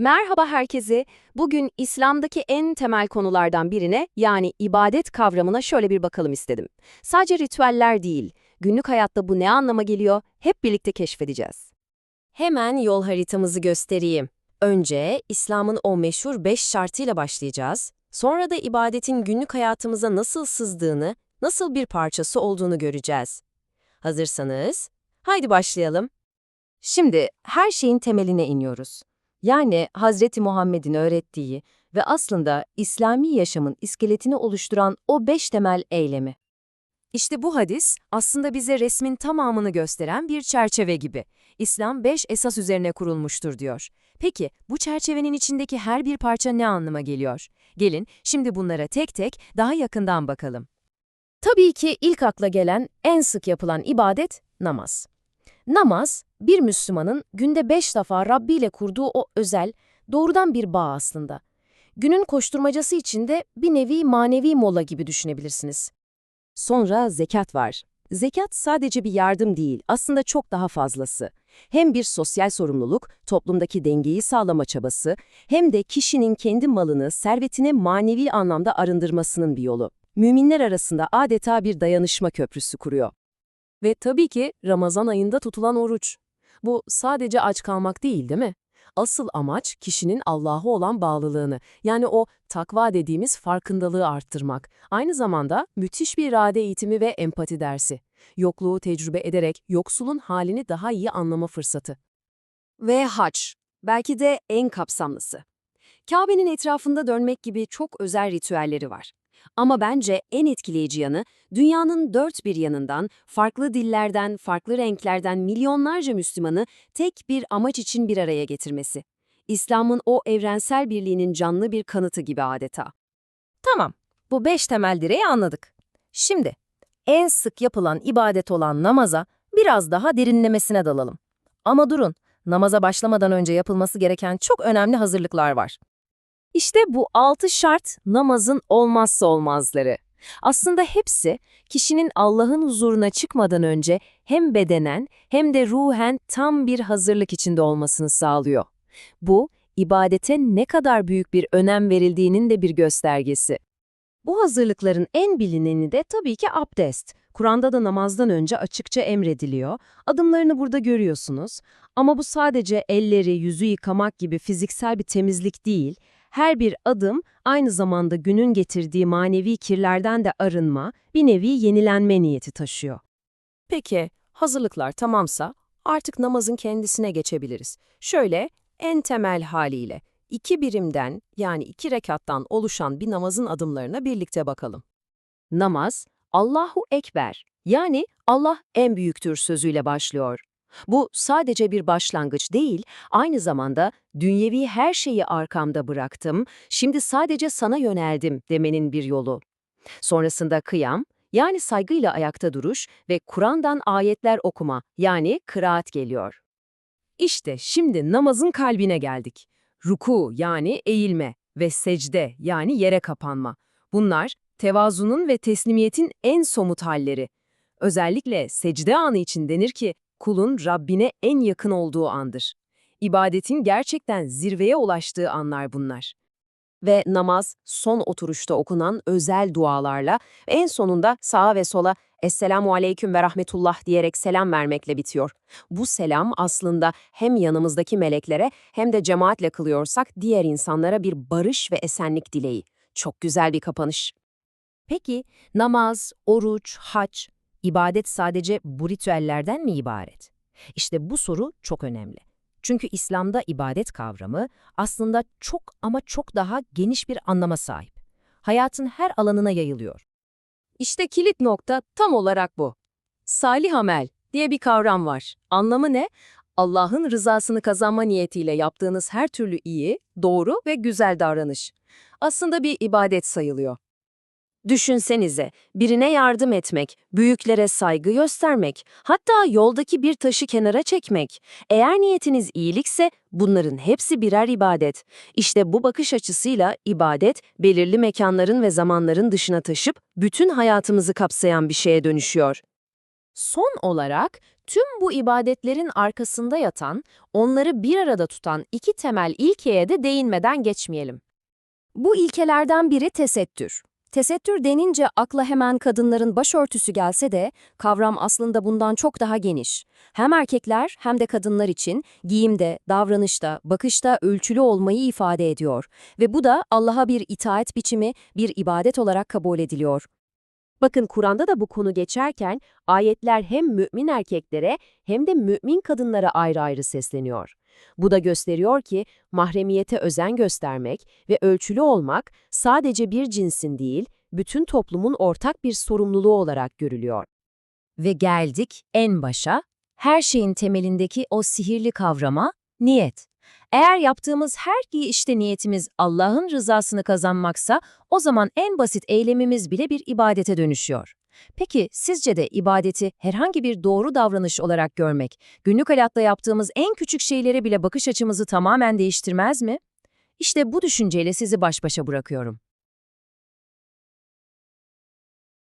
Merhaba herkese. Bugün İslam'daki en temel konulardan birine yani ibadet kavramına şöyle bir bakalım istedim. Sadece ritüeller değil, günlük hayatta bu ne anlama geliyor hep birlikte keşfedeceğiz. Hemen yol haritamızı göstereyim. Önce İslam'ın o meşhur beş şartıyla başlayacağız. Sonra da ibadetin günlük hayatımıza nasıl sızdığını, nasıl bir parçası olduğunu göreceğiz. Hazırsanız, haydi başlayalım. Şimdi her şeyin temeline iniyoruz. Yani Hazreti Muhammed'in öğrettiği ve aslında İslami yaşamın iskeletini oluşturan o beş temel eylemi. İşte bu hadis aslında bize resmin tamamını gösteren bir çerçeve gibi. İslam beş esas üzerine kurulmuştur diyor. Peki bu çerçevenin içindeki her bir parça ne anlama geliyor? Gelin şimdi bunlara tek tek daha yakından bakalım. Tabii ki ilk akla gelen en sık yapılan ibadet namaz. Namaz, bir Müslümanın günde beş defa Rabbi ile kurduğu o özel, doğrudan bir bağ aslında. Günün koşturmacası içinde bir nevi manevi mola gibi düşünebilirsiniz. Sonra zekat var. Zekat sadece bir yardım değil, aslında çok daha fazlası. Hem bir sosyal sorumluluk, toplumdaki dengeyi sağlama çabası, hem de kişinin kendi malını, servetini manevi anlamda arındırmasının bir yolu. Müminler arasında adeta bir dayanışma köprüsü kuruyor. Ve tabii ki Ramazan ayında tutulan oruç. Bu sadece aç kalmak değil, değil mi? Asıl amaç kişinin Allah'a olan bağlılığını, yani o takva dediğimiz farkındalığı arttırmak. Aynı zamanda müthiş bir irade eğitimi ve empati dersi. Yokluğu tecrübe ederek yoksulun halini daha iyi anlama fırsatı. Ve hac, belki de en kapsamlısı. Kabe'nin etrafında dönmek gibi çok özel ritüelleri var. Ama bence en etkileyici yanı, dünyanın dört bir yanından, farklı dillerden, farklı renklerden milyonlarca Müslümanı tek bir amaç için bir araya getirmesi. İslam'ın o evrensel birliğinin canlı bir kanıtı gibi adeta. Tamam, bu beş temel direği anladık. Şimdi, en sık yapılan ibadet olan namaza biraz daha derinlemesine dalalım. Ama durun, namaza başlamadan önce yapılması gereken çok önemli hazırlıklar var. İşte bu altı şart namazın olmazsa olmazları. Aslında hepsi kişinin Allah'ın huzuruna çıkmadan önce hem bedenen hem de ruhen tam bir hazırlık içinde olmasını sağlıyor. Bu, ibadete ne kadar büyük bir önem verildiğinin de bir göstergesi. Bu hazırlıkların en bilineni de tabii ki abdest. Kur'an'da da namazdan önce açıkça emrediliyor. Adımlarını burada görüyorsunuz. Ama bu sadece elleri, yüzü yıkamak gibi fiziksel bir temizlik değil, her bir adım aynı zamanda günün getirdiği manevi kirlerden de arınma, bir nevi yenilenme niyeti taşıyor. Peki, hazırlıklar tamamsa artık namazın kendisine geçebiliriz. Şöyle, en temel haliyle iki birimden yani iki rekattan oluşan bir namazın adımlarına birlikte bakalım. Namaz, Allahu Ekber yani Allah en büyüktür sözüyle başlıyor. Bu sadece bir başlangıç değil, aynı zamanda dünyevi her şeyi arkamda bıraktım, şimdi sadece sana yöneldim demenin bir yolu. Sonrasında kıyam, yani saygıyla ayakta duruş ve Kur'an'dan ayetler okuma, yani kıraat geliyor. İşte şimdi namazın kalbine geldik. Ruku yani eğilme ve secde yani yere kapanma. Bunlar tevazunun ve teslimiyetin en somut halleri. Özellikle secde anı için denir ki kulun Rabbine en yakın olduğu andır. İbadetin gerçekten zirveye ulaştığı anlar bunlar. Ve namaz son oturuşta okunan özel dualarla en sonunda sağa ve sola Esselamu Aleyküm ve Rahmetullah diyerek selam vermekle bitiyor. Bu selam aslında hem yanımızdaki meleklere hem de cemaatle kılıyorsak diğer insanlara bir barış ve esenlik dileği. Çok güzel bir kapanış. Peki namaz, oruç, hac İbadet sadece bu ritüellerden mi ibaret? İşte bu soru çok önemli. Çünkü İslam'da ibadet kavramı aslında çok ama çok daha geniş bir anlama sahip. Hayatın her alanına yayılıyor. İşte kilit nokta tam olarak bu. Salih amel diye bir kavram var. Anlamı ne? Allah'ın rızasını kazanma niyetiyle yaptığınız her türlü iyi, doğru ve güzel davranış. Aslında bir ibadet sayılıyor. Düşünsenize, birine yardım etmek, büyüklere saygı göstermek, hatta yoldaki bir taşı kenara çekmek. Eğer niyetiniz iyilikse bunların hepsi birer ibadet. İşte bu bakış açısıyla ibadet, belirli mekanların ve zamanların dışına taşıp bütün hayatımızı kapsayan bir şeye dönüşüyor. Son olarak Tüm bu ibadetlerin arkasında yatan, onları bir arada tutan iki temel ilkeye de değinmeden geçmeyelim. Bu ilkelerden biri tesettür. Tesettür denince akla hemen kadınların başörtüsü gelse de kavram aslında bundan çok daha geniş. Hem erkekler hem de kadınlar için giyimde, davranışta, bakışta ölçülü olmayı ifade ediyor ve bu da Allah'a bir itaat biçimi, bir ibadet olarak kabul ediliyor. Bakın Kur'an'da da bu konu geçerken ayetler hem mümin erkeklere hem de mümin kadınlara ayrı ayrı sesleniyor. Bu da gösteriyor ki mahremiyete özen göstermek ve ölçülü olmak sadece bir cinsin değil, bütün toplumun ortak bir sorumluluğu olarak görülüyor. Ve geldik en başa, her şeyin temelindeki o sihirli kavrama, niyet. Eğer yaptığımız her iyi işte niyetimiz Allah'ın rızasını kazanmaksa, o zaman en basit eylemimiz bile bir ibadete dönüşüyor. Peki sizce de ibadeti herhangi bir doğru davranış olarak görmek, günlük hayatta yaptığımız en küçük şeylere bile bakış açımızı tamamen değiştirmez mi? İşte bu düşünceyle sizi baş başa bırakıyorum.